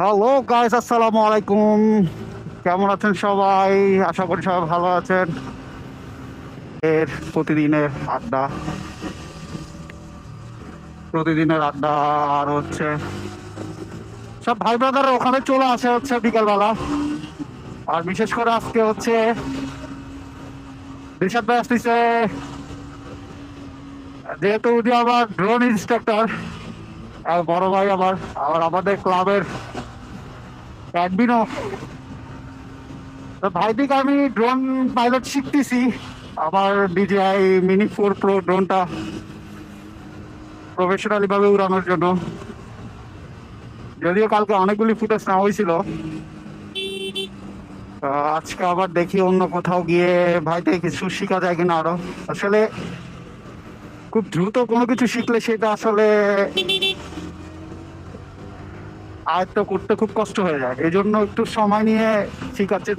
Hello guys আসসালামু আলাইকুম। কেমন আছেন সবাই? আশা করি সবাই ভালো আছেন। এর প্রতিদিনের আড্ডা। প্রতিদিনের আড্ডা আর হচ্ছে, সব ভাই ব্রাদার ওখানে চলে আসে হচ্ছে বিকালবেলা। আর বিশেষ করে আজকে হচ্ছে ঋষাদ ভাই আসতেছে। যেহেতু উনি আমার ড্রোন ইনস্ট্রাক্টর আর বড় ভাই আমার, আর আমাদের ক্লাবের অ্যাডমিনও তো ভাই দিকে আমি ড্রোন পাইলট শিখতেছি। আমার ডিজিআই মিনি ফোর প্রো ড্রোনটা প্রফেশনালি ভাবে উড়ানোর জন্য। যদিও কালকে অনেকগুলি ফুটেজ নেওয়া হয়েছিল। আজকে আবার দেখি অন্য কোথাও গিয়ে ভাই থেকে কিছু শেখা যায় কিনা আরও। আসলে খুব দ্রুত কোনো কিছু শিখলে সেটা আসলে আয়ত্ত করতে খুব কষ্ট হয়ে যায়। এই একটু সময় নিয়ে শিখাচ্ছে